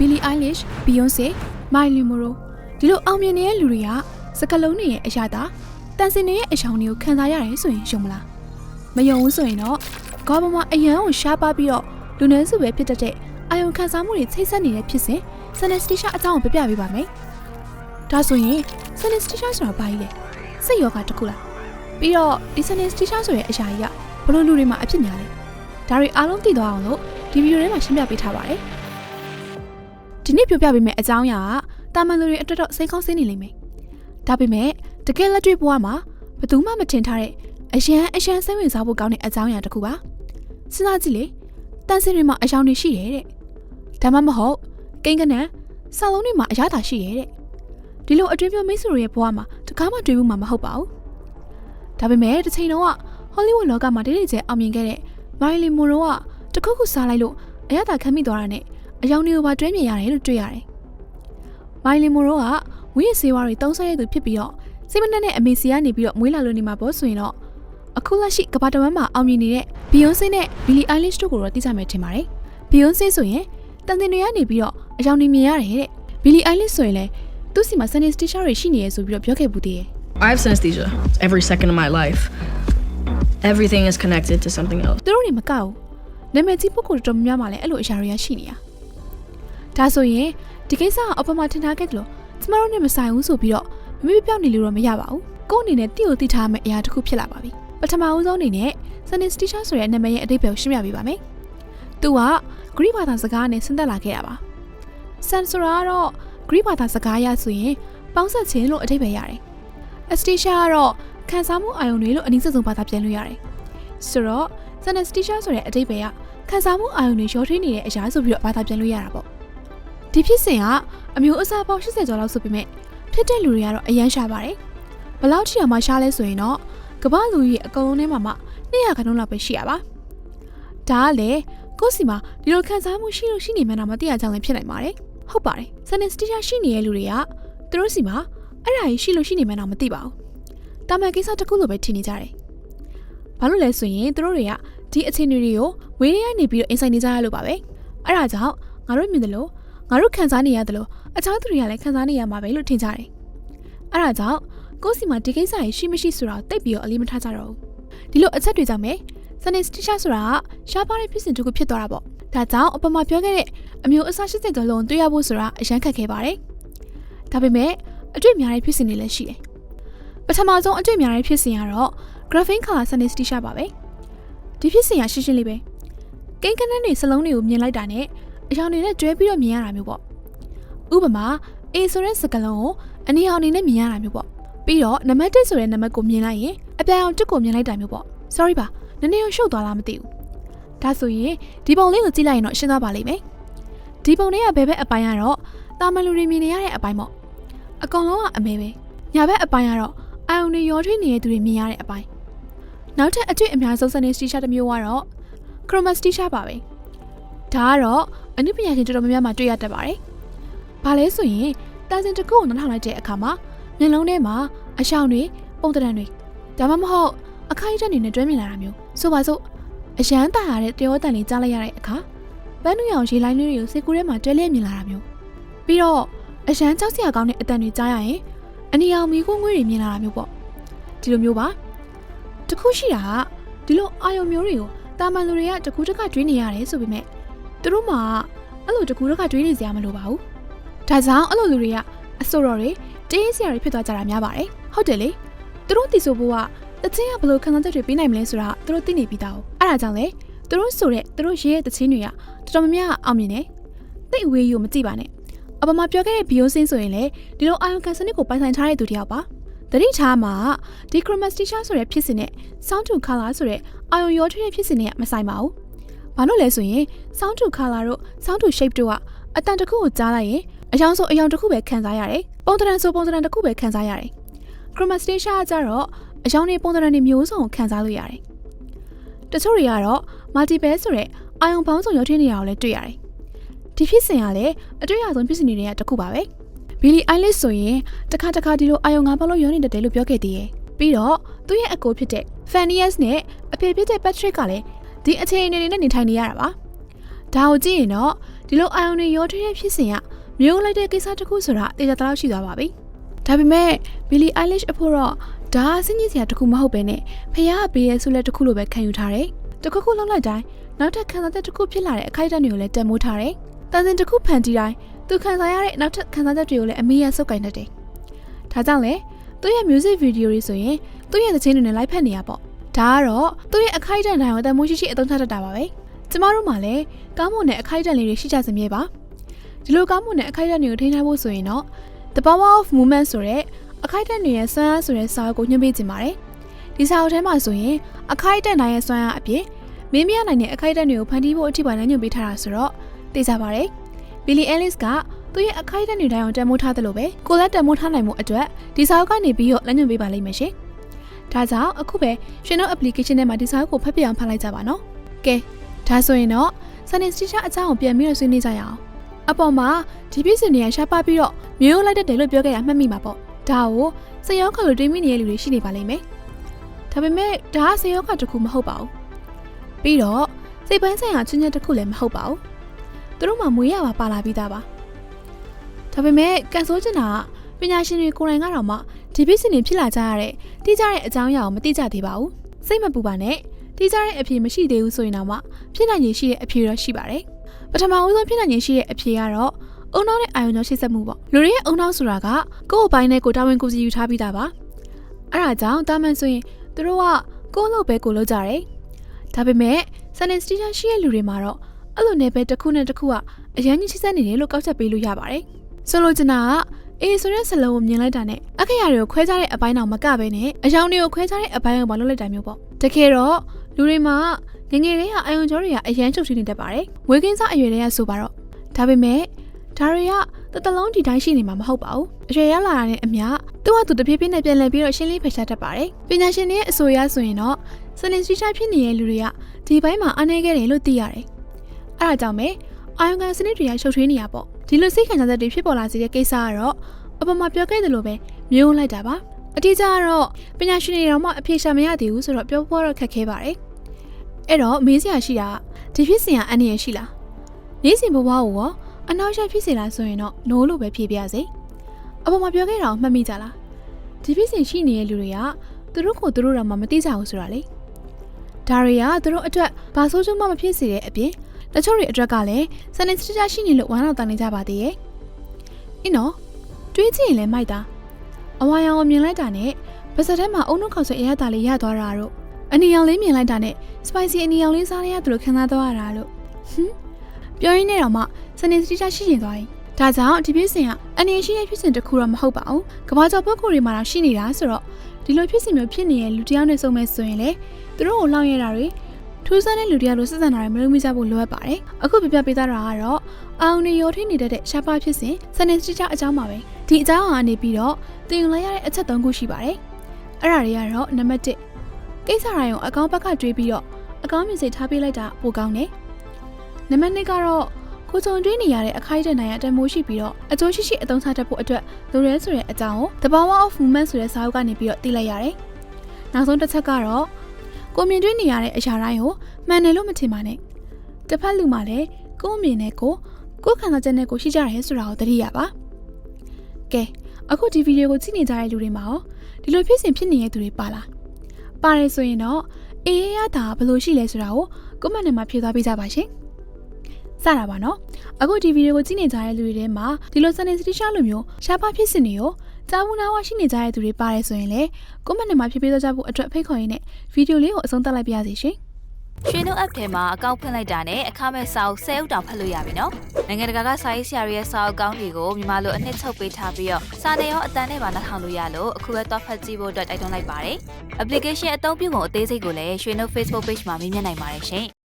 Billie Eilish, Beyonce, Miley Monroe ဒီလိုအောင်မြင်နေတဲ့လူတွေကစကလုံးတွေရဲ့အရာသာတန်စင်တွေရဲ့အယောင်တွေကိုခံစားရတယ်ဆိုရင်ယုံမလားမယုံဘူးဆိုရင်တော့ကမ္ဘာမှာအရန်ကိုရှားပါပြီးတော့လူနည်းစုပဲဖြစ်တတ်တဲ့အာယုံခံစားမှုတွေချိတ်ဆက်နေတဲ့ဖြစ်စဉ် Synesthesia အကြောင်းကိုပြပြပေးပါမယ်ဒါဆိုရင် Synesthesia ဆိုတာဘာကြီးလဲစိတ်ယောဂတစ်ခုလားပြီးတော့ဒီ Synesthesia ဆိုတဲ့အရာကြီးကဘလို့လူတွေမှာအဖြစ်များလဲဒါတွေအားလုံးသိသွားအောင်လို့ဒီဗီဒီယိုထဲမှာရှင်းပြပေးထားပါတယ် ဒီနေ့ပြောပြပေးမယ့်အကြောင်းအရာကတာမန်လူတွေအတွက်တော့စိတ်ကောင်းစိတ်နေလိမ့်မယ်ဒါပေမဲ့တကယ်လက်တွေ့ဘဝမှာဘယ်သူမှမထင်ထားတဲ့အရန်အရန်စိတ်ဝင်စားဖို့ကောင်းတဲ့အကြောင်းအရာတစ်ခုပါစဉ်းစားကြည့်လေတန်စင်တွေမှာအယောင်တွေရှိရဲ့တဲ့ဒါမှမဟုတ်ကိန်းကနန်းစာလုံးတွေမှာအရသာရှိရဲ့တဲ့ဒီလိုအတွင်းပြောမိတ်ဆွေတွေရဲ့ဘဝမှာတကားမှတွေ့ဘူးမှာမဟုတ်ပါဘူးဒါပေမဲ့တစ်ချိန်တော့ဟောလိဝုဒ်လောကမှာတိတိကျကျအောင်မြင်ခဲ့တဲ့မိုင်လီမိုရိုကတခုခုစားလိုက်လို့အရသာခံမိသွားတာနဲ့ အယောင်တွေကိုပါတွဲမြင်ရတယ်လို့တွေ့ရတယ်မိုင်လီမိုရိုကဝိရစေဝါတွေတုံးဆွဲရသူဖြစ်ပြီးတော့စိတ်မနှက်တဲ့အမေစီကနေပြီးတော့မွေးလာလို့နေမှာပေါ့ဆိုရင်တော့အခုလက်ရှိကမ္ဘာတဝန်းမှာအောင်မြင်နေတဲ့ဘီယွန်ဆေနဲ့ဘီလီအိုင်လစ်တို့ကိုတော့သိကြမယ်ထင်ပါတယ်ဘီယွန်ဆေဆိုရင်တန်တင်တွေကနေပြီးတော့အယောင်တွေမြင်ရတယ်တဲ့ဘီလီအိုင်လစ်ဆိုရင်လည်းသူ့စီမှာဆန်နစ်စတီရှာတွေရှိနေရဆိုပြီးတော့ပြောခဲ့ဘူးသေးတယ် I have synesthesia every second of my life. Everything is connected to something else. သူတို့တွေမကောက်ဘူးနာမည်ကြီးပုဂ္ဂိုလ်တော်တော်များများမှလည်းအဲ့လိုအရာတွေကရှိနေတာ ဒါဆိုရင်ဒီကိစ္စကအပေါ်မှာထင်ထားခဲ့တယ်လို့ကျမတို့နဲ့မဆိုင်ဘူးဆိုပြီးတော့မမေ့ပြောင်းနေလို့တော့မရပါဘူးကိုယ့်အနေနဲ့တိကိုတိထားမယ့်အရာတစ်ခုဖြစ်လာပါပြီပထမဦးဆုံးအနေနဲ့ synesthesia ဆိုတဲ့နာမည်ရဲ့အဓိပ္ပာယ်ကိုရှင်းပြပေးပါမယ်သူကဂရိဘာသာစကားနဲ့ဆင်းသက်လာခဲ့တာပါ san ဆိုတာကတော့ဂရိဘာသာစကားအရဆိုရင်ပေါင်းဆက်ခြင်းလို့အဓိပ္ပာယ်ရတယ် aesthesia ကတော့ခံစားမှုအာရုံတွေလို့အနည်းဆုံးဘာသာပြန်လို့ရတယ်ဆိုတော့ synesthesia ဆိုတဲ့အဓိပ္ပာယ်ကခံစားမှုအာရုံတွေရောထွေးနေတဲ့အရာဆိုပြီးတော့ဘာသာပြန်လို့ရတာပေါ့ ဒီဖြစ်စဉ်ကအမျိုးအစားပေါင်း80ကျော်လောက်ဆိုပေမဲ့ဖြစ်တဲ့လူတွေကတော့အရန်ရှာပါတယ်ဘယ်လောက်ထိအောင်မှရှားလဲဆိုရင်တော့ကမ္ဘာလူကြီးအကုန်လုံးထဲမှာမှ200ခန်းလောက်ပဲရှိရပါဒါကလေကိုယ့်စီမှာဒီလိုခံစားမှုရှိလို့ရှိနေမှန်းတော့မသိရကြောင်းလည်းဖြစ်နိုင်ပါတယ်ဟုတ်ပါတယ် synesthesia ရှိနေတဲ့လူတွေကသူတို့စီမှာအဲ့ဒါကြီးရှိလို့ရှိနေမှန်းတော့မသိပါဘူးတာမန်ကိစ္စတစ်ခုလိုပဲထင်နေကြတယ်ဘာလို့လဲဆိုရင်သူတို့တွေကဒီအခြေအနေတွေကိုဝေးရနေပြီးတော့အင်ဆိုင်နေကြရလို့ပါပဲအဲ့ဒါကြောင့်ငါတို့မြင်တယ်လို့ ငါတို့ခံစားနေရတယ်လို့အခြားသူတွေကလည်းခံစားနေရမှာပဲလို့ထင်ကြတယ်အဲ့ဒါကြောင့်ကိုယ့်စီမှာဒီကိစ္စကြီးရှိမရှိဆိုတာကိုသိပ်ပြီးတော့အလေးမထားကြတော့ဘူးဒီလိုအချက်တွေကြောင့်ပဲ synesthesia ဆိုတာကရှားပါးတဲ့ဖြစ်စဉ်တစ်ခုဖြစ်သွားတာပေါ့ဒါကြောင့်အပမပြောခဲ့တဲ့အမျိုးအစား80ကျော်လုံးတွေ့ရဖို့ဆိုတာအရန်ခက်ခဲပါတယ်ဒါပေမဲ့အတွေ့အများတဲ့ဖြစ်စဉ်တွေလည်းရှိတယ်ပထမဆုံးအတွေ့အများတဲ့ဖြစ်စဉ်ကတော့ graphene color synesthesia ပါပဲဒီဖြစ်စဉ်ကရှင်းရှင်းလေးပဲကိန်းကနန်းတွေစလုံးတွေကိုမြင်လိုက်တာနဲ့ အယောင်တွေနဲ့တွဲပြီးတော့မြင်ရတာမျိုးပေါ့ဥပမာ A ဆိုတဲ့စကားလုံးကိုအနီအောင်အနေနဲ့မြင်ရတာမျိုးပေါ့ပြီးတော့နံပါတ်1ဆိုတဲ့နံပါတ်ကိုမြင်လိုက်ရင်အပြာရောင်တစ်ကိုမြင်လိုက်တာမျိုးပေါ့ sorry ပါနည်းနည်းရှုပ်သွားလားမသိဘူးဒါဆိုရင်ဒီပုံလေးကိုကြည့်လိုက်ရင်တော့ရှင်းသွားပါလိမ့်မယ်ဒီပုံလေးကဘယ်ဘက်အပိုင်းကတော့တာမန်လူတွေမြင်နေရတဲ့အပိုင်းပေါ့အကောင်လုံးကအမဲပဲညာဘက်အပိုင်းကတော့အာယုန်တွေရောထွေးနေတဲ့သူတွေမြင်ရတဲ့အပိုင်းနောက်ထပ်အတွေ့အများဆုံးစနေစတီရှာတစ်မျိုးကတော့ chromastisha ပါပဲ ဒါကတော့အနုပညာရှင်တော်တော်များများမှာတွေ့ရတတ်ပါတယ်ဘာလဲဆိုရင်တန်စင်တစ်ခုကိုနားထောင်လိုက်တဲ့အခါမှာမျက်လုံးထဲမှာအရှောင်တွေပုံတံတန်တွေဒါမှမဟုတ်အခိုက်အတန့်တွေနဲ့တွဲမြင်လာတာမျိုးဆိုပါစို့အရန်တာရတဲ့တရောတန်လေးကြားလိုက်ရတဲ့အခါပန်းနူရောင်ရေလိုင်းလေးတွေကိုစိတ်ကူးထဲမှာတွဲလျက်မြင်လာတာမျိုးပြီးတော့အရန်ကြောက်စရာကောင်းတဲ့အတန်တွေကြားရရင်အနီရောင်မီးခိုးငွေတွေမြင်လာတာမျိုးပေါ့ဒီလိုမျိုးပါတခုရှိတာကဒီလိုအာယုံမျိုးတွေကိုတာမန်လူတွေကတကူးတကတွေးနေရတယ်ဆိုပေမဲ့ သူတို့မှအဲ့လိုတကူးတကတွေးနေစရာမလိုပါဘူးဒါကြောင့်အဲ့လိုလူတွေကအဆိုတော်တွေတင်းစရာတွေဖြစ်သွားကြတာများပါတယ်ဟုတ်တယ်လေသူတို့တည်ဆိုဖို့ကတချင်းကဘယ်လိုခံစားချက်တွေပေးနိုင်မလဲဆိုတာသူတို့သိနေပြီးသား哦အဲ့ဒါကြောင့်လေသူတို့ဆိုတဲ့သူတို့ရေးတဲ့တချင်းတွေကတော်တော်များများအောင်မြင်တယ်သိအဝေးကြီးကိုမကြည့်ပါနဲ့အပမပြောခဲ့တဲ့ဘီယိုစင်းဆိုရင်လေဒီလိုအာယုံကန်စနစ်ကိုပိုင်ဆိုင်ထားတဲ့သူတယောက်ပါတတိထားမှာဒီ chromastisha ဆိုတဲ့ဖြစ်စဉ်နဲ့ sound to color ဆိုတဲ့အာယုံရောထွေးတဲ့ဖြစ်စဉ်နဲ့မဆိုင်ပါဘူး ဘာလို့လဲဆိုရင် sound to color တို့ sound to shape တို့ကအတန်တစ်ခုကိုကြားလိုက်ရင်အယောင်ဆိုအယောင်တစ်ခုပဲခံစားရတယ်ပုံသဏ္ဍာန်ဆိုပုံသဏ္ဍာန်တစ်ခုပဲခံစားရတယ် chromastisha ကကြတော့အယောင်တွေပုံသဏ္ဍာန်တွေမျိုးစုံကိုခံစားလို့ရတယ်တချို့တွေကတော့ multiple ဆိုတဲ့အာယုံပေါင်းစုံရောထွေးနေတာကိုလည်းတွေ့ရတယ်ဒီဖြစ်စဉ်ကလည်းအတွေ့အကြုံဖြစ်စဉ်တွေကတစ်ခုပါပဲဘီလီအိုင်လစ်ဆိုရင်တစ်ခါတစ်ခါဒီလိုအာယုံငါးပေါင်းလုံးရောနေတတ်တယ်လို့ပြောခဲ့သေးတယ်ပြီးတော့သူ့ရဲ့အကိုဖြစ်တဲ့ Fannius နဲ့အဖေဖြစ်တဲ့ Patrick ကလည်း ဒီအခြေအနေတွေနဲ့နေထိုင်နေရတာပါဒါကိုကြည့်ရင်တော့ဒီလိုအာယုန်တွေရောထွေးတဲ့ဖြစ်စဉ်ကမျိုးလိုက်တဲ့ကိစ္စတစ်ခုဆိုတာတေချာတလောက်ရှိသွားပါပြီဒါပေမဲ့ Billie Eilish အဖို့တော့ဒါအစင်းကြီးစရာတစ်ခုမဟုတ်ပဲနဲ့ဖះကပေးရဲဆိုလက်တစ်ခုလိုပဲခံယူထားတယ်တစ်ခုခုလောက်လိုက်တိုင်းနောက်ထပ်ခံစားချက်တစ်ခုဖြစ်လာတဲ့အခိုက်အတန့်တွေကိုလည်းတန်မိုးထားတယ်တန်စင်တစ်ခုဖန်တီးတိုင်းသူခံစားရတဲ့နောက်ထပ်ခံစားချက်တွေကိုလည်းအမေရဆုပ်ကင်တတ်တယ်ဒါကြောင့်လေသူ့ရဲ့ music video တွေဆိုရင်သူ့ရဲ့သချင်းတွေနဲ့လိုက်ဖက်နေရပေါ့ ဒါကတော့သူ့ရဲ့အခိုက်အတန့်တိုင်းကိုတန်မိုးရှိရှိအသုံးချတတ်တာပါပဲကျမတို့မှလည်းကောင်းမွန်တဲ့အခိုက်အတန့်လေးတွေရှိကြစမြဲပါဒီလိုကောင်းမွန်တဲ့အခိုက်အတန့်တွေကိုထိန်းထားဖို့ဆိုရင်တော့ The Power of Movement ဆိုတဲ့အခိုက်အတန့်တွေရဲ့စွမ်းအားဆိုတဲ့စာအုပ်ကိုညွှန်ပေးခြင်းပါတယ်ဒီစာအုပ်ထဲမှာဆိုရင်အခိုက်အတန့်တိုင်းရဲ့စွမ်းအားအပြင်မင်းမရနိုင်တဲ့အခိုက်အတန့်တွေကိုဖန်တီးဖို့အထိပါလမ်းညွှန်ပေးထားတာဆိုတော့သိကြပါတယ် Billie Ellis ကသူ့ရဲ့အခိုက်အတန့်တွေတိုင်းအောင်တန်မိုးထားတယ်လို့ပဲကိုလည်းတန်မိုးထားနိုင်မှုအတွက်ဒီစာအုပ်ကနေပြီးတော့လမ်းညွှန်ပေးပါလိမ့်မယ်ရှင် ဒါကြောင့်အခုပဲရှင်တို့ application ထဲမှာဒီစာအုပ်ကိုဖတ်ပြအောင်ဖတ်လိုက်ကြပါနော်ကဲဒါဆိုရင်တော့ Sunny Stitcher အကြောင်းကိုပြန်ပြီးတော့ဆွေးနွေးကြရအောင်အပေါ်မှာဒီပြည့်စင်တွေကရှားပါပြီးတော့မျိုးလိုက်တတ်တယ်လို့ပြောခဲ့ရမှတ်မိမှာပေါ့ဒါကိုစရောခါလို့တွေးမိနေတဲ့လူတွေရှိနေပါလိမ့်မယ်ဒါပေမဲ့ဒါကစရောခါတစ်ခုမဟုတ်ပါဘူးပြီးတော့စိတ်ပိုင်းဆိုင်ရာချင်းချင်းတစ်ခုလည်းမဟုတ်ပါဘူးသူတို့မှမွေးရပါပါလာပြီးသားပါဒါပေမဲ့ကန်ဆိုးချင်တာကပညာရှင်တွေကိုယ်တိုင်ကတော့မှ ဒီပြည့်စင်တွေဖြစ်လာကြရတဲ့တိကျတဲ့အကြောင်းအရာကိုမသိကြသေးပါဘူးစိတ်မပူပါနဲ့တိကျတဲ့အဖြေမရှိသေးဘူးဆိုရင်တော့မှဖြစ်နိုင်ရည်ရှိတဲ့အဖြေတော့ရှိပါတယ်ပထမဦးဆုံးဖြစ်နိုင်ရည်ရှိတဲ့အဖြေကတော့အုံနောက်နဲ့အာယုံကြောင့်ရှေ့ဆက်မှုပေါ့လူတွေရဲ့အုံနောက်ဆိုတာကကိုယ့်အပိုင်းနဲ့ကိုယ်တာဝန်ကိုယ်စီယူထားပြီးသားပါအဲ့ဒါကြောင့်တာမန်ဆိုရင်သူတို့ကကိုယ့်လုပ်ပဲကိုယ်လုပ်ကြတယ်ဒါပေမဲ့ Sunny Stitcher ရှိတဲ့လူတွေမှာတော့အဲ့လိုနယ်ပယ်တစ်ခုနဲ့တစ်ခုကအရန်ကြီးချိဆက်နေတယ်လို့ကောက်ချက်ပေးလို့ရပါတယ်ဆိုလိုချင်တာက အေးဆိုတဲ့စလုံးကိုမြင်လိုက်တာနဲ့အခရာတွေကိုခွဲခြားတဲ့အပိုင်းတော့မကပဲနဲ့အယောင်တွေကိုခွဲခြားတဲ့အပိုင်းကိုမလုပ်လိုက်တာမျိုးပေါ့တကယ်တော့လူတွေမှာငငယ်လေးကအယုံကြောတွေကအရန်ချုပ်ထွေးနေတတ်ပါတယ်ဝေကင်းစားအရွယ်တွေကဆိုပါတော့ဒါပေမဲ့ဒါတွေကတတလုံးဒီတိုင်းရှိနေမှာမဟုတ်ပါဘူးအရွယ်ရလာတာနဲ့အမျှသူ့ဟာသူတဖြည်းဖြည်းနဲ့ပြန်လည်ပြီးတော့ရှင်းလင်းဖယ်ရှားတတ်ပါတယ်ပညာရှင်တွေရဲ့အဆိုအရဆိုရင်တော့စနစ်ရှိချဖြစ်နေတဲ့လူတွေကဒီဘိုင်းမှာအနေခဲ့တယ်လို့သိရတယ်အဲ့ဒါကြောင့်ပဲအာယုံကန်စနစ်တွေကရှုပ်ထွေးနေရပေါ့ ဒီလိုစိတ်ခံစားချက်တွေဖြစ်ပေါ်လာစေတဲ့ကိစ္စကတော့အပေါ်မှာပြောခဲ့သလိုပဲမျိုးလိုက်တာပါအတိအကျကတော့ပညာရှင်တွေတော့မှအဖြေရှာမရသေးဘူးဆိုတော့ပြောဖို့တော့ခက်ခဲပါတယ်အဲ့တော့မေးစရာရှိတာကဒီဖြစ်စဉ်ကအနည်းရရှိလားနေ့စဉ်ဘဝကိုရောအနောက်ရှက်ဖြစ်စေလားဆိုရင်တော့ no လို့ပဲဖြေပြစေအပေါ်မှာပြောခဲ့တာကိုမှတ်မိကြလားဒီဖြစ်စဉ်ရှိနေတဲ့လူတွေကသူတို့ကိုသူတို့တော့မှမသိကြဘူးဆိုတာလေဒါတွေကသူတို့အတွက်ဘာဆိုးကျိုးမှမဖြစ်စေတဲ့အပြင် တချို့တွေအတွက်ကလည်းစနေစတကြရှိနေလို့ဝမ်းတော့တန်နေကြပါသေးရဲ့အင်းနော်တွေးကြည့်ရင်လည်းမိုက်တာအဝါရောင်ကိုမြင်လိုက်တာနဲ့ပါစက်ထဲမှာအုံနှုတ်ခေါက်ဆွဲအရသာလေးရသွားတာတို့အနီရောင်လေးမြင်လိုက်တာနဲ့ spicy အနီရောင်လေးစားရရတယ်လို့ခံစားသွားရတာလို့ဟွန်းပြောရင်းနဲ့တော့မှစနေစတကြရှိနေသွားရင်ဒါကြောင့်ဒီဖြစ်စဉ်ကအနေရှိတဲ့ဖြစ်စဉ်တစ်ခုတော့မဟုတ်ပါဘူးကဘာကျော်ပုဂ္ဂိုလ်တွေမှာတော့ရှိနေတာဆိုတော့ဒီလိုဖြစ်စဉ်မျိုးဖြစ်နေတဲ့လူတစ်ယောက်နဲ့ဆုံမဲ့ဆိုရင်လေသူတို့ကိုလောင်ရတာတွေ ထူးဆန်းတဲ့လူတရားလိုစစ်စံတာတွေမလုပ်မိကြဖို့လိုအပ်ပါတယ်။အခုပြပြပေးသားတာကတော့အာုံနေရောထိနေတတ်တဲ့ရှားပါဖြစ်စဉ်စနေစတကြအကြောင်းပါပဲ။ဒီအကြောင်းအရာနေပြီးတော့တင်ယူလိုက်ရတဲ့အချက်၃ခုရှိပါတယ်။အဲ့ဒါတွေကတော့နံပါတ်1ကိစ္စတိုင်းကိုအကောင့်ဘက်ကတွေးပြီးတော့အကောင့်မြင်စိတ်ထားပေးလိုက်တာပိုကောင်းတယ်။နံပါတ်2ကတော့ကိုကြုံတွေးနေရတဲ့အခိုက်အတန့်နိုင်အတမိုးရှိပြီးတော့အကျိုးရှိရှိအသုံးချတတ်ဖို့အတွက်လိုရဲဆိုတဲ့အကြောင်းကို The Power of Movement ဆိုတဲ့စာအုပ်ကနေပြီးတော့သိလိုက်ရတယ်။နောက်ဆုံးတစ်ချက်ကတော့ ကိုမြင်တွေ့နေရတဲ့အရာတိုင်းကိုမှန်တယ်လို့မထင်ပါနဲ့။တစ်ဖက်လူမှလည်းကိုယ်အမြင်နဲ့ကိုကိုယ်ခံစားချက်နဲ့ကိုရှိကြတယ်ဆိုတာကိုသတိရပါ။ကဲအခုဒီဗီဒီယိုကိုကြည့်နေကြတဲ့လူတွေမှာရောဒီလိုဖြစ်စဉ်ဖြစ်နေတဲ့သူတွေပါလား။ပါတယ်ဆိုရင်တော့အေးရတာဘယ်လိုရှိလဲဆိုတာကိုကွန်မန့်ထဲမှာဖြေသွားပေးကြပါရှင်။စတာပါနော်အခုဒီဗီဒီယိုကိုကြည့်နေကြတဲ့လူတွေထဲမှာဒီလိုစနေစတိရှာလိုမျိုးရှားပါဖြစ်စဉ်တွေကို ကြားဘူးနာဝရှိနေကြတဲ့သူတွေပါတယ်ဆိုရင်လည်းကွန်မန့်ထဲမှာဖြေပေးသွားကြဖို့အတွက်ဖိတ်ခေါ်ရင်းနဲ့ဗီဒီယိုလေးကိုအဆုံးသတ်လိုက်ပါရစေရှင်ရွှေနှုတ် app ထဲမှာအကောင့်ဖွင့်လိုက်တာနဲ့အခမဲ့စာအုပ်10အုပ်တောင်ဖတ်လို့ရပြီနော်။နိုင်ငံတကာကစာရေးဆရာတွေရဲ့စာအုပ်ကောင်းတွေကိုမြန်မာလိုအနှစ်ချုပ်ပေးထားပြီးတော့စာနယ်ရောအတန်နဲ့ပါနှာထောင်လို့ရလို့အခုပဲတော့ဖတ်ကြည့်ဖို့အတွက်တိုက်တွန်းလိုက်ပါတယ်။ application အသုံးပြုပုံအသေးစိတ်ကိုလည်းရွှေနှုတ် Facebook page မှာမြင်မြင်နိုင်ပါတယ်ရှင်။